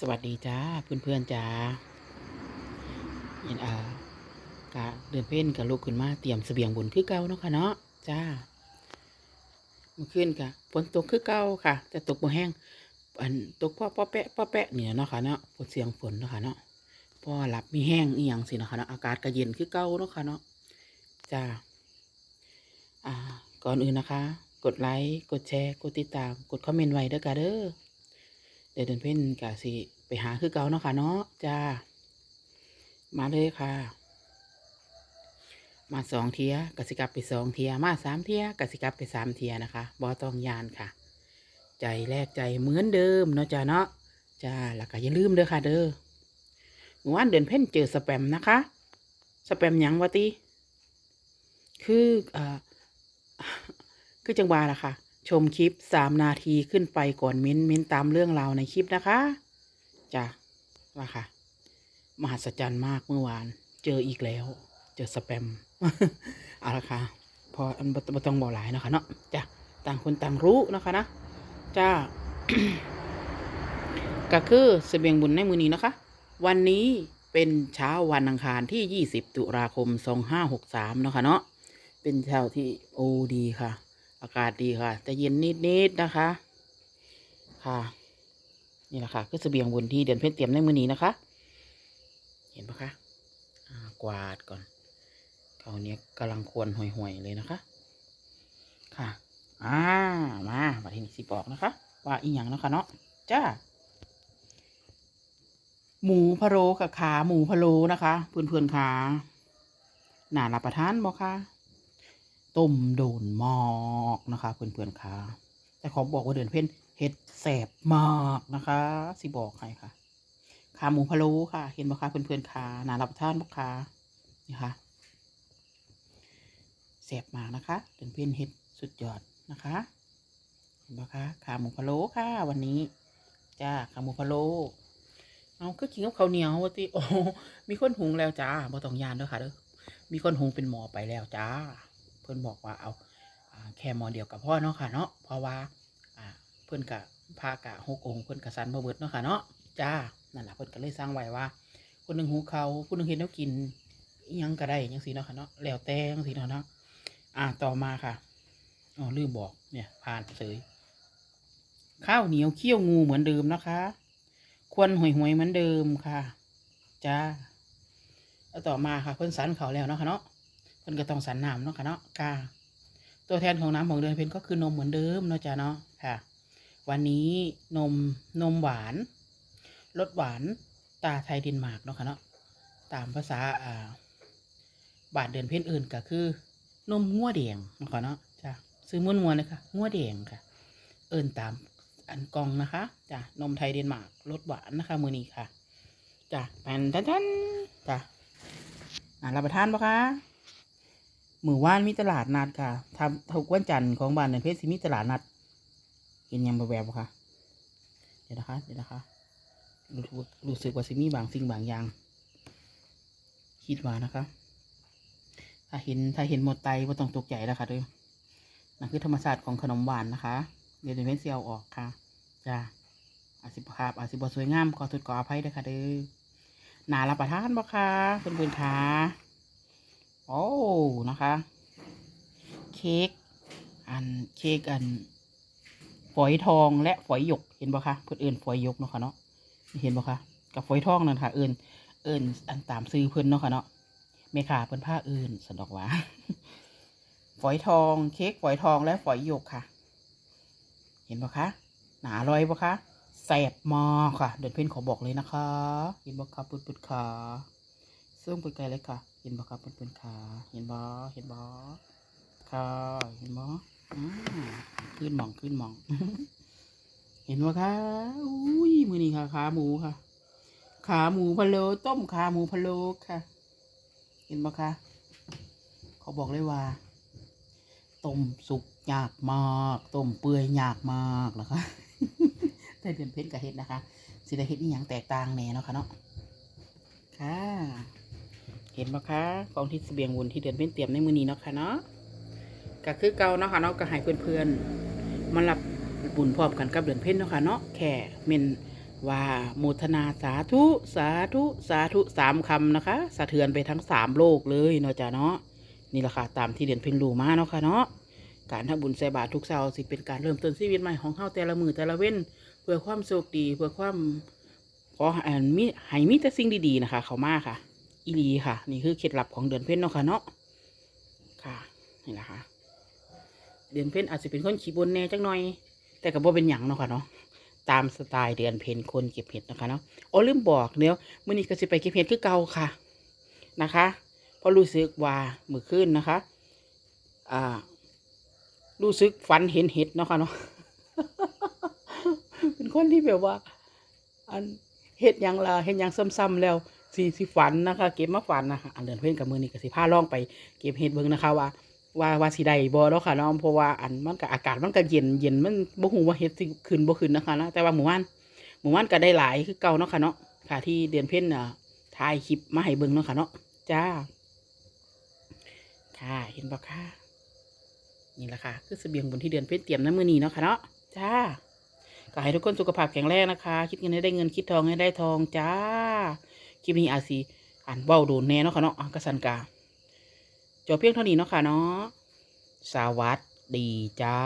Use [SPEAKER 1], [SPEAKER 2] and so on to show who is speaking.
[SPEAKER 1] สวัสดีจ้าเพื่อนๆจ้าเห็นอ่ากะเดินเพ่นกับลูกขึ้นมาเตรียมเสบียงบุญคือเก่าเนาะค่ะเนาะจ้าเมื่อคืนกะฝนตกคือเก่าค่ะ แต่ตกบ่แห้งอันตกพ่อป้อแปะป้อแปะเนี่ยเนาะค่ะเนาะฝนเสียงฝนเนาะค่ะเนาะพอหลับมีแห้งอีหยังสิเนาะค่ะเนาะอากาศก็เย็นคือเก่าเนาะค่ะเนาะจ้าอ่าก่อนอื่นนะคะ กดไลค์กดแชร์ กดติดตาม กดคอมเมนต์ไว้เด้อค่ะเด้อ เดี๋ยวเดินเพ่นกะสิไปหาคือเก่าเนาะค่ะเนาะจ้า มาเลยค่ะ มาสองเทียกสิกลับไปสองเทียมาสามเทียกสิกลับไปสามเทียนะคะบอตองยานค่ะ ใจแรกใจเหมือนเดิมเนาะจ้าเนาะจ้าแล้วก็อย่าลืมเด้อค่ะ เด้อเมื่อวานเดินเพ่นเจอสแปมนะคะ สแปมหยังวะติคืออ่าคือจังหวะนะค่ะ ชมคลิปสามนาทีขึ้นไปก่อนเม้นเม้นตามเรื่องราวในคลิปนะคะจ้ะว่าค่ะ มหัศจรรย์มากเมื่อวาน เจออีกแล้ว เจอสแปมเอาละค่ะ พออันบต้องบอกหลายนะคะเนาะจ้ะต่างคนต่างรู้นะคะนะจ้าก็คือเสบียงบุญในมือนี้นะคะ วันนี้เป็นเช้าวันอังคารที่ 20 ตุลาคม 2563 เนาะค่ะเนาะเป็นเช้าที่โอดีค่ะ อากาศดีค่ะแต่เย็นนิดๆนะคะ ค่ะ นี่แหละค่ะคือเสบียงบุญที่เดือนเพ็ญเตรียมในมือนี้นะคะ เห็นปะคะกวาดก่อนเขาวเนี้ยกำลังควรห่วยๆเลยนะคะ ค่ะอ่ามามาที่นี่สิบอกนะคะ ว่าอีหยังนะคะเนาะจ้าหมูพะโลกับขาหมูพะโลนะคะ เพื่อนๆขาหนารับประทานบ่คะ ต้มโดนหมอกนะคะเพื่อนๆขาแต่ขอบอกว่าเดือนเพ่นเห็ดแสบมากนะคะ สิบอกให้ค่ะขาหมูพะโล้ค่ะ เห็นบ่คะเพื่อนๆขาหนารับประทานบ่คะนี่ค่ะแสบมากนะคะ เดือนเพ่นเห็ดสุดยอดนะคะเห็นบ่คะขาหมูพะโล้ค่ะ วันนี้จ้าขาหมูพะโล้เอาก็กินกับข้าวเหนียววะติโอ้มีคนหุงแล้วจ้าบ่ต้องยานด้อค่ะเด้อมีคนหุงเป็นหมอไปแล้วจ้า เพื่อนบอกว่าเอาแค่หมอเดียวกับพ่อเนาะค่ะเนาะเพราะว่าเพื่อนกะพากะหกองเพื่อนกะสันบ่เบิดเนาะค่ะเนาะจ้านั่นแหละเพื่อนก็เลยสร้างไว้ว่า คนหนึ่งหุงเขาคนหนึ่งเห็นแล้วกินยังก็ได้ยังสีเนาะค่ะเนาะแล้วแต่จังสีเนาะเนาะอ่าต่อมาค่ะอ๋อลืมบอกเนี่ยผ่านเสยข้าวเหนียวเคี่ยวงูเหมือนเดิมนะคะ ควนหวยหวยเหมือนเดิมค่ะจ้าแล้วต่อมาค่ะเพิ่นสันเขาแล้วเนาะค่ะเนาะ พิ่นก็ต้องสันน้ำเนาะค่ะเนาะค่ะตัวแทนของน้ำของเดือนเพ็ญก็คือนมเหมือนเดิมเนาะจ้าเนาะค่ะ วันนี้นมนมหวานรสหวานตาไทยเดนมาร์กเนาะค่ะเนาะตามภาษาอ่าบาทเดือนเพ็ญอื่นก็คือนมงัวแดงเนาะค่ะเนาะจ้าซื้อม้วนๆเลยค่ะงัวแดงค่ะ เอินตามอันกองนะคะจ้ะนมไทยเดนมาร์กรสหวานนะคะมือนี้ค่ะจ้ะแผ่นทันทันจ้ะอ่ารับประทานปะคะ มือว่านมีตลาดนัดค่ะทำทุกวันจันทร์ของบ้านในเพชรสิมีตลาดนัดเห็นยังแบบแบบๆปะคะเดี๋ยวนะคะเดี๋ยวนะคะรู้รู้สึกว่าสิมีบางสิ่งบางอย่าง คิดว่านะคะ ถ้าเห็นถ้าเห็นหมดไตก็ต้องตกใจแล้วค่ะด้อนั่นคือธรรมชาติของขนมหวานนะคะ เดี๋ยวจะเป็นเซียวออกค่ะจ้าอาสิบครับอาสิบสวยงามขอทุดขออภัยด้วยค่ะเด้อหนารับประทานบ่ค่ะเพื่อนเพื่อนๆค่ะ โอ้นะคะ เค้กอันเค้กอัน ฝอยทองและฝอยหยกเห็นบ่คะเพื่อนเอินฝอยหยกเนาะค่ะเนาะเห็นบ่คะกับฝอยทองนั่นค่ะ เอินเอินอันตามซื้อเพื่อนเนาะค่ะเนาะเมขาเพื่อนผ้าเอินสนดอกว่าฝอยทองเค้กฝอยทองและฝอยหยกค่ะ เห็นปะคะหนาอร่อยปะคะแสบมากค่ะ เดินเพ่นขอบอกเลยนะคะ เห็นปะคะปุดปุดขา ซึ่งไปไกลเลยค่ะ เห็นปะคะปุดปุดขาเห็นบอเห็นบอค่ะเห็นบออ่ขึ้นมองขึ้นมอง เห็นปะคะอุ้ยมือนี้ค่ะ ขาหมูค่ะ ขาหมูพะโล้ต้มขาหมูพะโล้ค่ะ เห็นปะคะเขาบอกเลยว่าต้มสุกยากมากต้มเปื่อยยากมากนะคะแต่เดือนเพ็ญกับเฮ็ดนะคะสิได้เฮ็ดอีหยังแตกต่างแน่เนาะค่ะเนาะค่ะ เห็นปะคะกองที่เสบียงบุญที่เดือนเพ็ญเตรียมในมือนี้เนาะค่ะเนาะก็คือเก่าเนาะค่ะเนาะก็ให้เพื่อนๆมารับบุญพร้อมกันกับเดือนเพ็ญเนาะค่ะเนาะแค่เมนว่าโมทนาสาธุสาธุสาธุสามคำนะคะ สะเทือนไปทั้งสามโลกเลยเนาะจ้ะเนาะนี่แหละค่ะตามที่เดือนเพ็ญรู้มาเนาะค่ะเนาะการทำบุญใส่บาตรทุกเช้าสิเป็นการเริ่มต้นชีวิตใหม่ของเฮาแต่ละมือแต่ละเว้นเพื่อความโชคดีเพื่อความขออ่านมีให้มีแต่สิ่งดีๆนะคะ เขามาค่ะ อีลีค่ะ นี่คือเคล็ดลับของเดือนเพ็ญเนาะค่ะเนาะค่ะนี่แหละค่ะ เดือนเพ็ญอาจจะเป็นคนขี้บนแน่จังหน่อย แต่ก็บ่เป็นหยังเนาะค่ะเนาะตามสไตล์เดือนเพ็ญคนเก็บเห็ดนะคะเนาะอ๋อลืมบอกเดี๋ยมื้อนี้ก็สิไปเก็บเห็ดคือเก่าค่ะนะคะเพราะรู้สึกว่ามื้อคืนนะคะ อ่า รู้สึกฝันเห็นเห็ดเนาะค่ะเนาะเป็นคนที่แบบว่า อันเห็ดยังละเห็ดยังซ้ำๆแล้ว สีสิฝันนะคะ เก็บมาฝันนะคะอันเดือนเพ็ญกับมือนี้ก็สิพาล่องไปเก็บเห็ดเบิ่งนะคะว่าว่าว่าสิได้บ่เนาะค่ะเนาะเพราะว่าอันมันก็อากาศมันก็เย็นเย็นมันบ่ฮู้ว่าเฮ็ดสิขึ้นบ่ขึ้นนะคะนะแต่ว่าหมู่บ้านหมู่บ้านก็ได้หลายคือเก่าเนาะค่ะเนาะค่ะที่เดือนเพ็ญน่ะถ่ายคลิปมาให้เบิ่งเนาะค่ะเนาะจ้า ค่ะเห็นบ่ค่ะนี่แหละค่ะคือเสบียงบุญที่เดือนเพ็ญเตรียมน้ำมือนีเนาะค่ะเนาะจ้าก็ให้ทุกคนสุขภาพแข็งแรงนะคะ คิดเงินให้ได้เงินคิดทองให้ได้ทองจ้า คลิปนี้อาซีอ่านเบ้าโดนแน่เนาะค่ะเนาะกระสันกาจบเพียงเท่านี้เนาะค่ะเนาะสวัสดีจ้า